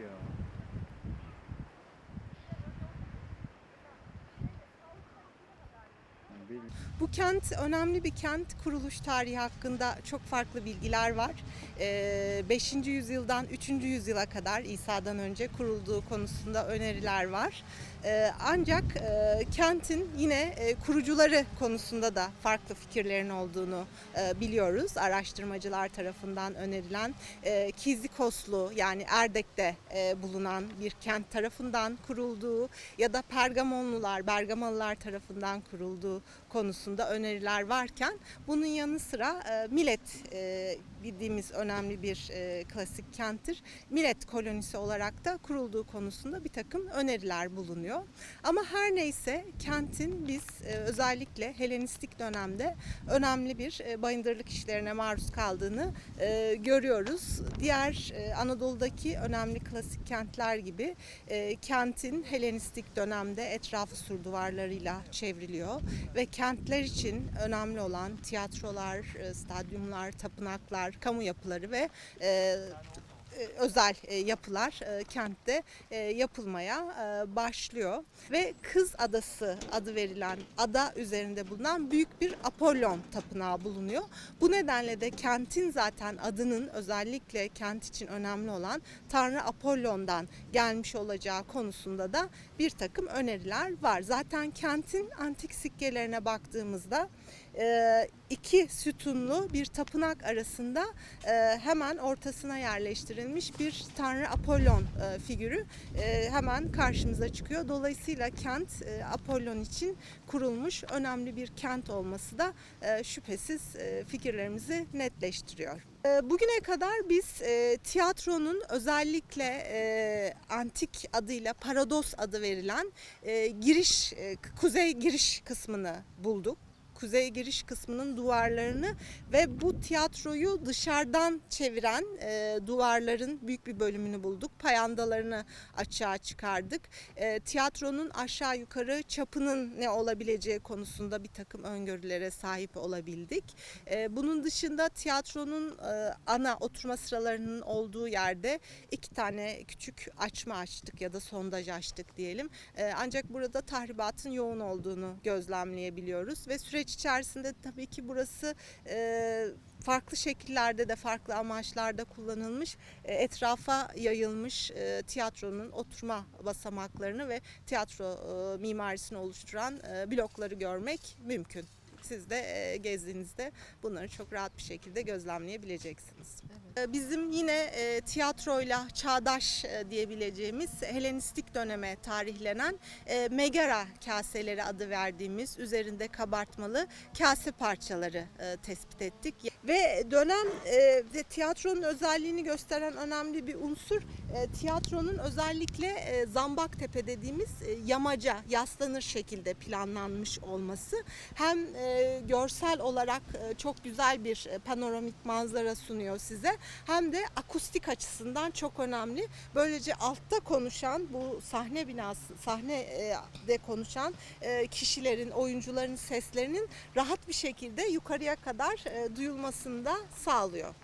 ya. Bu kent önemli bir kent. Kuruluş tarihi hakkında çok farklı bilgiler var. Ee, 5. yüzyıldan 3. yüzyıla kadar İsa'dan önce kurulduğu konusunda öneriler var. Ee, Ancak e, kentin yine e, kurucuları konusunda da farklı fikirlerin olduğunu e, biliyoruz. Araştırmacılar tarafından önerilen Kizikoslu yani Erdek'te bulunan bir kent tarafından kurulduğu ya da Pergamonlular, Bergamalılar tarafından kurulduğu konusunda öneriler varken bunun yanı sıra Milet e, bildiğimiz önemli bir e, klasik kenttir. Milet kolonisi olarak da kurulduğu konusunda bir takım öneriler bulunuyor. Ama her neyse kentin biz e, özellikle Helenistik dönemde önemli bir e, bayındırlık işlerine maruz kaldığını e, görüyoruz. Diğer e, Anadolu'daki önemli klasik kentler gibi e, kentin Helenistik dönemde etrafı sur duvarlarıyla çevriliyor ve kentler için önemli olan tiyatrolar, e, stadyumlar, tapınaklar, kamu yapıları ve e, e, özel e, yapılar e, kentte yapılmaya başlıyor ve Kız Adası adı verilen ada üzerinde bulunan büyük bir Apollon tapınağı bulunuyor. Bu nedenle de kentin zaten adının özellikle kent için önemli olan Tanrı Apollon'dan gelmiş olacağı konusunda da bir takım öneriler var. Zaten kentin antik sikkelerine baktığımızda iki sütunlu bir tapınak arasında e, hemen ortasına yerleştirilmiş bir Tanrı Apollon e, figürü e, hemen karşımıza çıkıyor. Dolayısıyla kent Apollon için kurulmuş önemli bir kent olması da şüphesiz fikirlerimizi netleştiriyor. Bugüne kadar biz tiyatronun özellikle antik adıyla Parados adı verilen giriş kuzey giriş kısmını bulduk kuzey giriş kısmının duvarlarını ve bu tiyatroyu dışarıdan çeviren e, duvarların büyük bir bölümünü bulduk. Payandalarını açığa çıkardık. E, tiyatronun aşağı yukarı çapının ne olabileceği konusunda bir takım öngörülere sahip olabildik. E, bunun dışında tiyatronun e, ana oturma sıralarının olduğu yerde iki tane küçük açma açtık ya da sondaj açtık diyelim. E, ancak burada tahribatın yoğun olduğunu gözlemleyebiliyoruz ve süreç içerisinde tabii ki burası e, farklı şekillerde de farklı amaçlarda kullanılmış e, etrafa yayılmış e, tiyatronun oturma basamaklarını ve tiyatro e, mimarisini oluşturan e, blokları görmek mümkün. Siz de e, gezdiğinizde bunları çok rahat bir şekilde gözlemleyebileceksiniz. E, Bizim yine e, tiyatroyla çağdaş e, diyebileceğimiz Helenistik döneme tarihlenen e, megara kaseleri adı verdiğimiz üzerinde kabartmalı kase parçaları tespit ettik. Ve dönem ve tiyatronun özelliğini gösteren önemli bir unsur tiyatronun özellikle Zambaktepe dediğimiz yamaca yaslanır şekilde planlanmış olması hem görsel olarak çok güzel bir panoramik manzara sunuyor size hem de akustik açısından çok önemli. Böylece altta konuşan bu sahne binası sahnede konuşan e, kişilerin oyuncuların seslerinin rahat bir şekilde yukarıya kadar e, duyulmasını da sağlıyor.